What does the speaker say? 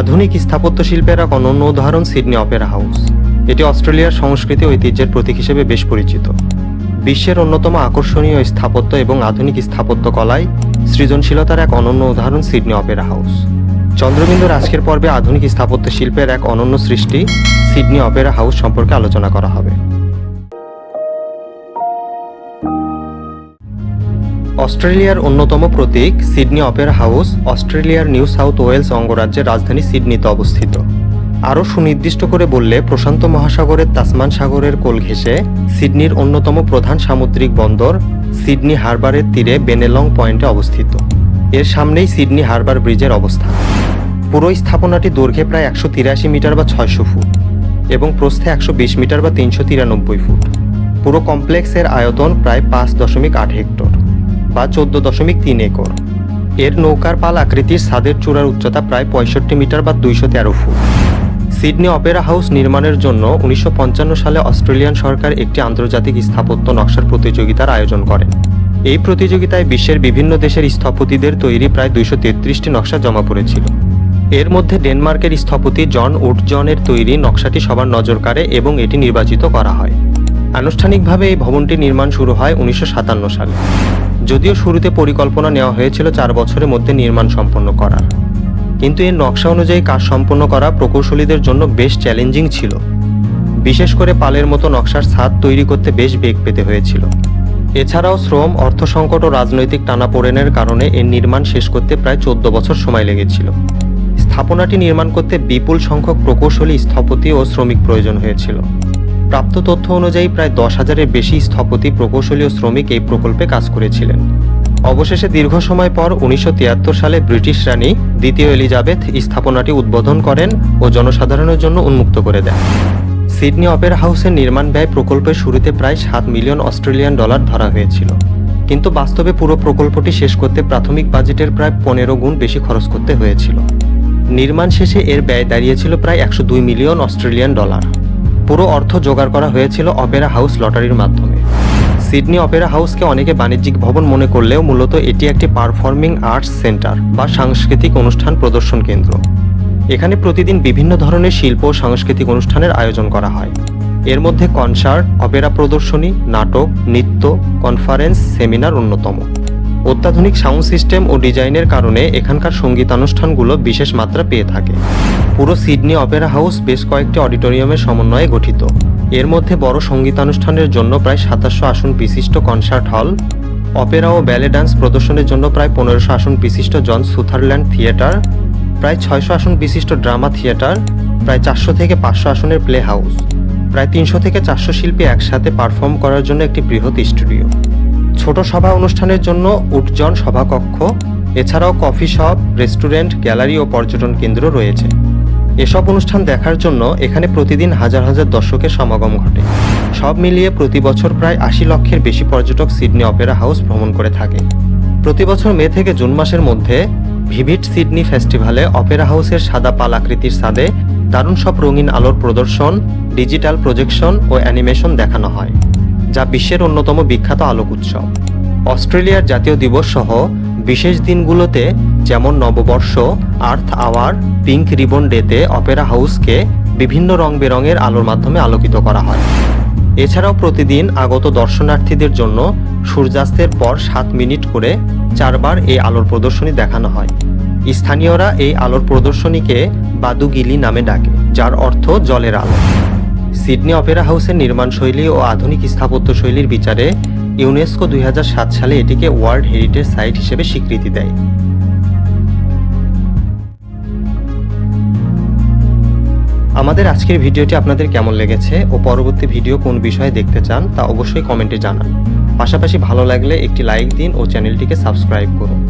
আধুনিক স্থাপত্য শিল্পের এক অনন্য উদাহরণ সিডনি অপেরা হাউস। এটি অস্ট্রেলিয়ার সংস্কৃতি ঐতিহ্যের প্রতীক হিসেবে বেশ পরিচিত। বিশ্বের অন্যতম আকর্ষণীয় স্থাপত্য এবং আধুনিক স্থাপত্য কলায় সৃজনশীলতার এক অনন্য উদাহরণ সিডনি অপেরা হাউস। চন্দ্রবিন্দুর আজকের পর্বে আধুনিক স্থাপত্য শিল্পের এক অনন্য সৃষ্টি সিডনি অপেরা হাউস সম্পর্কে আলোচনা করা হবে। অস্ট্রেলিয়ার অন্যতম প্রতীক, সিডনি অপেরা হাউস, অস্ট্রেলিয়ার নিউ সাউথ ওয়েলস অঙ্গরাজ্যের রাজধানী সিডনিতে অবস্থিত। আরও সুনির্দিষ্ট করে বললে, প্রশান্ত মহাসাগরের তাসমান সাগরের কোল ঘেঁষে সিডনির অন্যতম প্রধান সামুদ্রিক বন্দর সিডনি হারবারের তীরে বেনেলং পয়েন্টে অবস্থিত। এর সামনেই সিডনি হারবার ব্রিজের অবস্থান। পুরো স্থাপনাটি দৈর্ঘ্যে প্রায় একশো তিরাশি মিটার বা ছয়শো ফুট এবং প্রস্থে একশো বিশ মিটার বা তিনশো তিরানব্বই ফুট। পুরো কমপ্লেক্সের আয়তন প্রায় পাঁচ দশমিক আট হেক্টর। বা চোদ্দ দশমিক তিন একর। এর নৌকার পাল আকৃতির ছাদের চূড়ার উচ্চতা প্রায় পঁয়ষট্টি মিটার বা দুইশো তেরো ফুট। সিডনি অপেরা হাউস নির্মাণের জন্য উনিশশো পঞ্চান্ন সালে অস্ট্রেলিয়ান সরকার একটি আন্তর্জাতিক স্থাপত্য নকশার প্রতিযোগিতার আয়োজন করেন। এই প্রতিযোগিতায় বিশ্বের বিভিন্ন দেশের স্থপতিদের তৈরি প্রায় দুইশো তেত্রিশটি নকশা জমা পড়েছিল। এর মধ্যে ডেনমার্কের স্থপতি জন উডজনের তৈরি নকশাটি সবার নজর কাড়ে এবং এটি নির্বাচিত করা হয়। আনুষ্ঠানিকভাবে এই ভবনটি নির্মাণ শুরু হয় উনিশশো সাতান্ন সালে। যদিও শুরুতে পরিকল্পনা নেওয়া হয়েছিল চার বছরের মধ্যে নির্মাণ সম্পন্ন করার। কিন্তু এর নকশা অনুযায়ী কাজ সম্পন্ন করা প্রকৌশলীদের জন্য বেশ চ্যালেঞ্জিং ছিল। বিশেষ করে পালের মতো নকশার ছাদ তৈরি করতে বেশ বেগ পেতে হয়েছিল। এছাড়াও শ্রম, অর্থ সংকট ও রাজনৈতিক টানাপোড়েনের কারণে এর নির্মাণ শেষ করতে প্রায় চোদ্দ বছর সময় লেগেছিল। স্থাপনাটি নির্মাণ করতে বিপুল সংখ্যক প্রকৌশলী, স্থপতি ও শ্রমিক প্রয়োজন হয়েছিল। প্রাপ্ত তথ্য অনুযায়ী প্রায় দশ হাজারের বেশি স্থপতি প্রকৌশলী ও শ্রমিক এই প্রকল্পে কাজ করেছিলেন। অবশেষে দীর্ঘ সময় পর উনিশশো তিয়াত্তর সালে ব্রিটিশ রানী দ্বিতীয় এলিজাবেথ স্থাপনাটি উদ্বোধন করেন ও জনসাধারণের জন্য উন্মুক্ত করে দেন। সিডনি অপেরা হাউসের নির্মাণ ব্যয় প্রকল্পের শুরুতে প্রায় সাত মিলিয়ন অস্ট্রেলিয়ান ডলার ধরা হয়েছিল। কিন্তু বাস্তবে পুরো প্রকল্পটি শেষ করতে প্রাথমিক বাজেটের প্রায় পনেরো গুণ বেশি খরচ করতে হয়েছিল। নির্মাণ শেষে এর ব্যয় দাঁড়িয়েছিল প্রায় একশো দুই মিলিয়ন অস্ট্রেলিয়ান ডলার। পুরো অর্থ জোগাড় করা হয়েছিল অপেরা হাউস লটারির মাধ্যমে। সিডনি অপেরা হাউসকে অনেকে বাণিজ্যিক ভবন মনে করলেও মূলত এটি একটি পারফর্মিং আর্টস সেন্টার বা সাংস্কৃতিক অনুষ্ঠান প্রদর্শন কেন্দ্র। এখানে প্রতিদিন বিভিন্ন ধরনের শিল্প ও সাংস্কৃতিক অনুষ্ঠানের আয়োজন করা হয়। এর মধ্যে কনসার্ট, অপেরা প্রদর্শনী, নাটক, নৃত্য, কনফারেন্স, সেমিনার অন্যতম। অত্যাধুনিক সাউন্ড সিস্টেম ও ডিজাইনের কারণে এখানকার সঙ্গীতানুষ্ঠানগুলো বিশেষ মাত্রা পেয়ে থাকে। পুরো সিডনি অপেরা হাউস বেশ কয়েকটি অডিটোরিয়ামের সমন্বয়ে গঠিত। এর মধ্যে বড় সঙ্গীতানুষ্ঠানের জন্য প্রায় সাতাশশো আসন বিশিষ্ট কনসার্ট হল, অপেরা ও ব্যালে ডান্স প্রদর্শনের জন্য প্রায় পনেরোশো আসন বিশিষ্ট জন সুথারল্যান্ড থিয়েটার, প্রায় ছয়শো আসন বিশিষ্ট ড্রামা থিয়েটার, প্রায় চারশো থেকে পাঁচশো আসনের প্লে হাউস, প্রায় তিনশো থেকে চারশো শিল্পী একসাথে পারফর্ম করার জন্য একটি বৃহৎ স্টুডিও। ছোট সভা অনুষ্ঠানের জন্য উটজন সভাকক্ষ, এছাড়াও কফি শপ, রেস্টুরেন্ট, গ্যালারি ও পর্যটন কেন্দ্র রয়েছে। এসব অনুষ্ঠান দেখার জন্য এখানে প্রতিদিন হাজার হাজার দর্শকের সমাগম ঘটে। সব মিলিয়ে প্রতি বছর প্রায় আশি লক্ষের বেশি পর্যটক সিডনি অপেরা হাউস ভ্রমণ করে থাকে। প্রতি বছর মে থেকে জুন মাসের মধ্যে ভিভিট সিডনি ফেস্টিভ্যালে অপেরা হাউসের সাদা পাল আকৃতির ছাদে দারুণ সব রঙিন আলোর প্রদর্শন, ডিজিটাল প্রজেকশন ও অ্যানিমেশন দেখানো হয়, যা বিশ্বের অন্যতম বিখ্যাত আলোক উৎসব। অস্ট্রেলিয়ার জাতীয় দিবস সহ বিশেষ দিনগুলোতে, যেমন নববর্ষ, আর্থ আওয়ার, পিঙ্ক রিবন ডেতে অপেরা হাউসকে বিভিন্ন রং বেরঙের আলোর মাধ্যমে আলোকিত করা হয়। এছাড়াও প্রতিদিন আগত দর্শনার্থীদের জন্য সূর্যাস্তের পর সাত মিনিট করে চারবার এই আলোর প্রদর্শনী দেখানো হয়। স্থানীয়রা এই আলোর প্রদর্শনীকে বাদুগিলি নামে ডাকে, যার অর্থ জলের আলো। সিডনি অপেরা হাউসের নির্মাণ শৈলী ও আধুনিক স্থাপত্য শৈলীর বিচারে ইউনেস্কো দুই হাজার সাত সালে এটিকে ওয়ার্ল্ড হেরিটেজ সাইট হিসেবে স্বীকৃতি দেয়। আমাদের আজকের ভিডিওটি আপনাদের কেমন লেগেছে ও পরবর্তী ভিডিও কোন বিষয়ে দেখতে চান তা অবশ্যই কমেন্টে জানান। পাশাপাশি ভালো লাগলে একটি লাইক দিন ও চ্যানেলটিকে সাবস্ক্রাইব করুন।